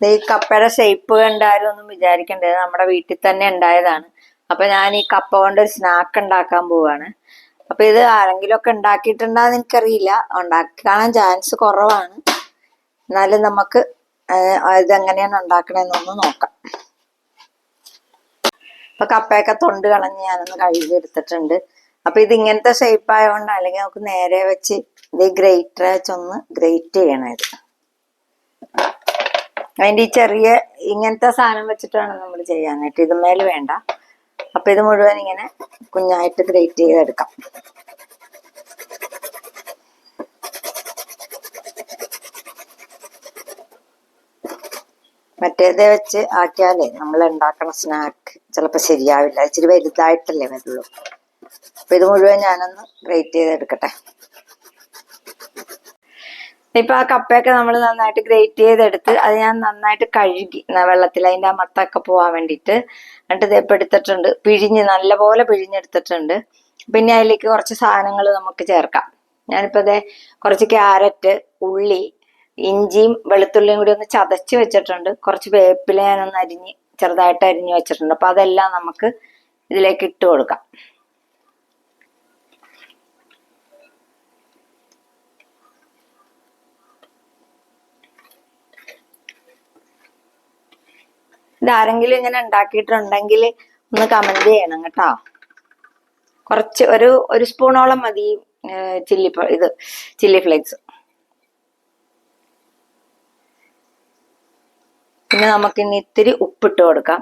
ഈ കപ്പയുടെ ഷേപ്പ് കണ്ടാലും ഒന്നും വിചാരിക്കണ്ടത് നമ്മുടെ വീട്ടിൽ തന്നെ ഉണ്ടായതാണ്. അപ്പൊ ഞാൻ ഈ കപ്പ കൊണ്ട് ഒരു സ്നാക്ക് ഉണ്ടാക്കാൻ പോവാണ്. അപ്പൊ ഇത് ആരെങ്കിലും ഒക്കെ ഉണ്ടാക്കിയിട്ടുണ്ടാന്ന് എനിക്കറിയില്ല. ഉണ്ടാക്കാൻ ചാൻസ് കുറവാണ്. എന്നാലും നമുക്ക് ഇതെങ്ങനെയാണ് ഉണ്ടാക്കണമെന്നൊന്ന് നോക്കാം. ഇപ്പൊ കപ്പയൊക്കെ തൊണ്ട് കളഞ്ഞ് ഞാനൊന്ന് കഴുകി എടുത്തിട്ടുണ്ട്. അപ്പൊ ഇത് ഇങ്ങനത്തെ ഷേപ്പ് ആയതുകൊണ്ട് അല്ലെങ്കിൽ നമുക്ക് നേരെ വെച്ച് ഇത് ഗ്രേറ്റർ വെച്ചൊന്ന് ഗ്രേറ്റ് ചെയ്യണം ഇത് അതിന്റെ ഈ ചെറിയ ഇങ്ങനത്തെ സാധനം വെച്ചിട്ടാണ് നമ്മൾ ചെയ്യാനായിട്ട്. ഇതുമേൽ വേണ്ട. അപ്പൊ ഇത് മുഴുവൻ ഇങ്ങനെ കുഞ്ഞായിട്ട് ഗ്രേറ്റ് ചെയ്തെടുക്കാം. മറ്റേത് വെച്ച് ആക്കിയാലേ നമ്മൾ ഉണ്ടാക്കണ സ്നാക്ക് ചിലപ്പോൾ ശരിയാവില്ല. ഇച്ചിരി വലുതായിട്ടല്ലേ വരുള്ളൂ. അപ്പൊ ഇത് മുഴുവൻ ഞാനൊന്ന് ഗ്രേറ്റ് ചെയ്തെടുക്കട്ടെ. ഇപ്പൊ ആ കപ്പയൊക്കെ നമ്മൾ നന്നായിട്ട് ഗ്രേറ്റ് ചെയ്തെടുത്ത് അത് ഞാൻ നന്നായിട്ട് കഴുകി വെള്ളത്തിൽ അതിന്റെ ആ മത്തൊക്കെ പോവാൻ വേണ്ടിയിട്ട്. എന്നിട്ട് ഇതേപ്പ് എടുത്തിട്ടുണ്ട്. പിഴിഞ്ഞ് നല്ലപോലെ പിഴിഞ്ഞെടുത്തിട്ടുണ്ട്. പിന്നെ അതിലേക്ക് കുറച്ച് സാധനങ്ങൾ നമുക്ക് ചേർക്കാം. ഞാനിപ്പോ ഇതേ കുറച്ച് ക്യാരറ്റ് ഉള്ളി ഇഞ്ചിയും വെളുത്തുള്ളിയും കൂടി ഒന്ന് ചതച്ച് വെച്ചിട്ടുണ്ട്. കുറച്ച് വേപ്പില ഞാനൊന്ന് അരിഞ്ഞ് ചെറുതായിട്ട് അരിഞ്ഞ് വെച്ചിട്ടുണ്ട്. അപ്പൊ അതെല്ലാം നമുക്ക് ഇതിലേക്ക് ഇട്ട് കൊടുക്കാം. ഇതാരെങ്കിലും ഇങ്ങനെ ഉണ്ടാക്കിയിട്ടുണ്ടെങ്കിൽ ഒന്ന് കമന്റ് ചെയ്യണം കേട്ടോ. കുറച്ച് ഒരു ഒരു സ്പൂണോളം മതി ചില്ലി ഇത് ചില്ലി ഫ്ലേക്സ് പിന്നെ നമുക്ക് ഇനി ഇത്തിരി ഉപ്പിട്ട് കൊടുക്കാം.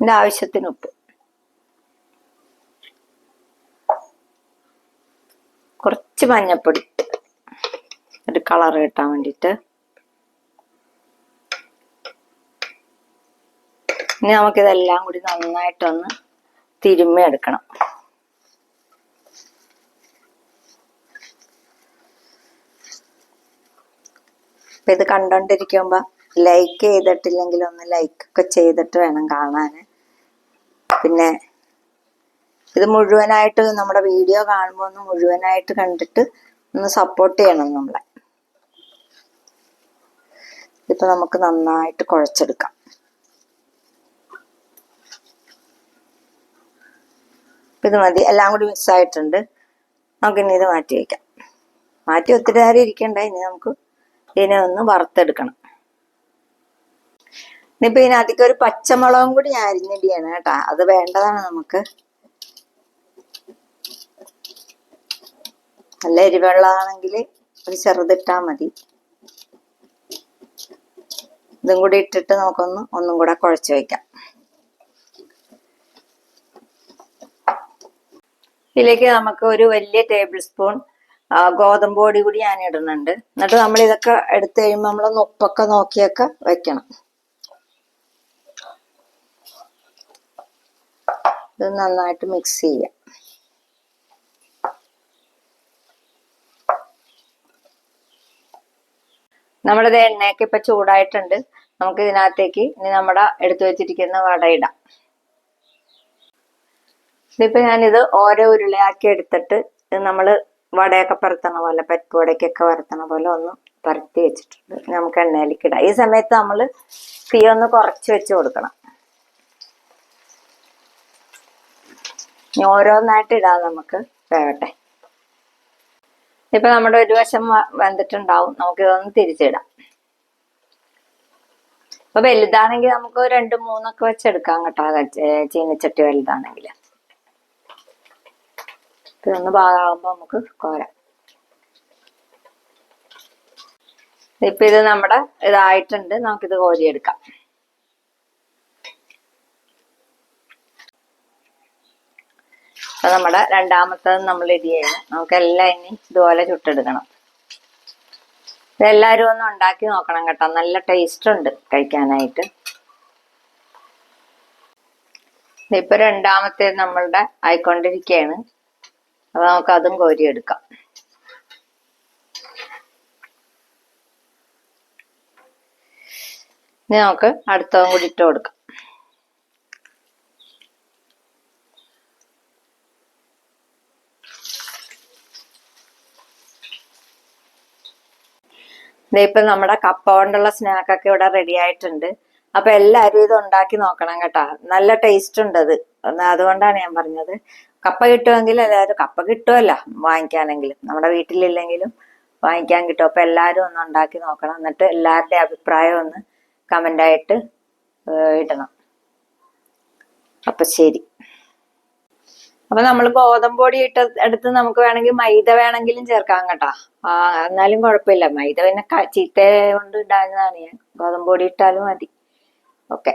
എന്റെ ആവശ്യത്തിന് ഉപ്പ്. കുറച്ച് മഞ്ഞപ്പൊടി. ഒരു കളർ കിട്ടാൻ വേണ്ടിയിട്ട്. ഇനി നമുക്കിതെല്ലാം കൂടി നന്നായിട്ടൊന്ന് തിരുമ്മി എടുക്കണം. അപ്പൊ ഇത് കണ്ടോണ്ടിരിക്കുമ്പോ ലൈക്ക് ചെയ്തിട്ടില്ലെങ്കിൽ ഒന്ന് ലൈക്ക് ഒക്കെ ചെയ്തിട്ട് വേണം കാണാൻ. പിന്നെ ഇത് മുഴുവനായിട്ട് നമ്മുടെ വീഡിയോ കാണുമ്പോൾ ഒന്ന് മുഴുവനായിട്ട് കണ്ടിട്ട് ഒന്ന് സപ്പോർട്ട് ചെയ്യണം നമ്മളെ. ഇപ്പൊ നമുക്ക് നന്നായിട്ട് കുഴച്ചെടുക്കാം. ഇത് മതി. എല്ലാം കൂടി മിക്സ് ആയിട്ടുണ്ട്. നമുക്കിനി ഇത് മാറ്റി വയ്ക്കാം മാറ്റി ഒത്തിരി നേരം ഇരിക്കണ്ട. ഇനി നമുക്ക് ഇതിനെ ഒന്ന് വറുത്തെടുക്കണം. ഇനിയിപ്പോൾ ഇതിനകത്തേക്ക് ഒരു പച്ചമുളകും കൂടി ഞാൻ അരിഞ്ഞിടിയാണ് കേട്ടാ. അത് വേണ്ടതാണ് നമുക്ക്. നല്ല എരിവെള്ളമാണെങ്കിൽ ഒരു ചെറുതിട്ടാൽ മതി. ഇതും കൂടി ഇട്ടിട്ട് നമുക്കൊന്ന് ഒന്നും കൂടെ കുഴച്ച് വയ്ക്കാം ഇതിലേക്ക് നമുക്ക് ഒരു വലിയ ടേബിൾ സ്പൂൺ ഗോതമ്പ് പൊടി കൂടി ഞാൻ ഇടുന്നുണ്ട് എന്നിട്ട് നമ്മൾ ഇതൊക്കെ എടുത്തു കഴിയുമ്പോൾ നമ്മളൊന്ന് ഉപ്പൊക്കെ നോക്കിയൊക്കെ വെക്കണം. ഇത് നന്നായിട്ട് മിക്സ് ചെയ്യാം. നമ്മളിത് എണ്ണയൊക്കെ ഇപ്പൊ ചൂടായിട്ടുണ്ട്. നമുക്ക് ഇതിനകത്തേക്ക് ഇനി നമ്മുടെ എടുത്തു വെച്ചിരിക്കുന്ന വട ഇടാം. ഇതിപ്പോ ഞാനിത് ഓരോ ഉരുളയാക്കി എടുത്തിട്ട് നമ്മൾ വടയൊക്കെ പരത്തണ പോലെ പരിപ്പ് വടയ്ക്കൊക്കെ പരത്തണ പോലെ ഒന്ന് പരത്തി വെച്ചിട്ടുണ്ട്. നമുക്ക് എണ്ണയിലേക്ക് ഇടാം. ഈ സമയത്ത് നമ്മൾ തീ ഒന്ന് കുറച്ച് വെച്ച് കൊടുക്കണം. ഇനി ഓരോന്നായിട്ട് ഇടാം നമുക്ക്. വേവട്ടെ. ഇപ്പൊ നമ്മുടെ ഒരു വശം വെന്തിട്ടുണ്ടാവും നമുക്ക് ഇതൊന്ന് തിരിച്ചിടാം. ഇപ്പൊ വലുതാണെങ്കിൽ നമുക്ക് രണ്ട് മൂന്നൊക്കെ വെച്ചെടുക്കാം കേട്ടോ. ചീനച്ചട്ടി വലുതാണെങ്കിൽ. ഇതൊന്ന് പാകാകുമ്പോ നമുക്ക് കോരാം. ഇപ്പൊ ഇത് നമ്മുടെ ഇതായിട്ടുണ്ട്. നമുക്കിത് കോരിയെടുക്കാം. അപ്പൊ നമ്മുടെ രണ്ടാമത്തത് നമ്മൾ ഇടിയാണ് നമുക്ക് നമുക്കെല്ലാം ഇനി ഇതുപോലെ ചുട്ടെടുക്കണം. ഇതെല്ലാരും ഒന്ന് ഉണ്ടാക്കി നോക്കണം കേട്ടോ. നല്ല ടേസ്റ്റ് ഉണ്ട് കഴിക്കാനായിട്ട്. ഇപ്പൊ രണ്ടാമത്തെ നമ്മളുടെ ആയിക്കൊണ്ടിരിക്കുകയാണ് അപ്പൊ നമുക്ക് അതും കോരിയെടുക്കാം ഇനി നമുക്ക് അടുത്തതും കൂടി ഇട്ട് കൊടുക്കാം. ഇപ്പൊ നമ്മുടെ കപ്പ കൊണ്ടുള്ള സ്നാക്കൊക്കെ ഇവിടെ റെഡി ആയിട്ടുണ്ട്. അപ്പൊ എല്ലാരും ഇത് ഉണ്ടാക്കി നോക്കണം കേട്ടാ. നല്ല ടേസ്റ്റ് ഉണ്ട് അത് അതുകൊണ്ടാണ് ഞാൻ പറഞ്ഞത്. കപ്പ കിട്ടുമെങ്കിൽ എല്ലാവരും കപ്പ കിട്ടുമല്ല വാങ്ങിക്കാനെങ്കിലും നമ്മുടെ വീട്ടിലില്ലെങ്കിലും വാങ്ങിക്കാൻ കിട്ടും. അപ്പൊ എല്ലാരും ഒന്ന് ഉണ്ടാക്കി നോക്കണം. എന്നിട്ട് എല്ലാവരുടെ അഭിപ്രായം ഒന്ന് കമന്റ് ആയിട്ട് ഇടണം. അപ്പൊ ശരി. അപ്പൊ നമ്മൾ ഗോതമ്പൊടി ഇട്ട് എടുത്ത് നമുക്ക് വേണമെങ്കിൽ മൈദ വേണമെങ്കിലും ചേർക്കാം കേട്ടാ. ആ എന്നാലും കുഴപ്പമില്ല. മൈദ പിന്നെ ചീത്ത കൊണ്ട് ഇടാഞ്ഞതാണ് ഞാൻ. ഗോതമ്പ് പൊടി ഇട്ടാലും മതി. ഓക്കെ.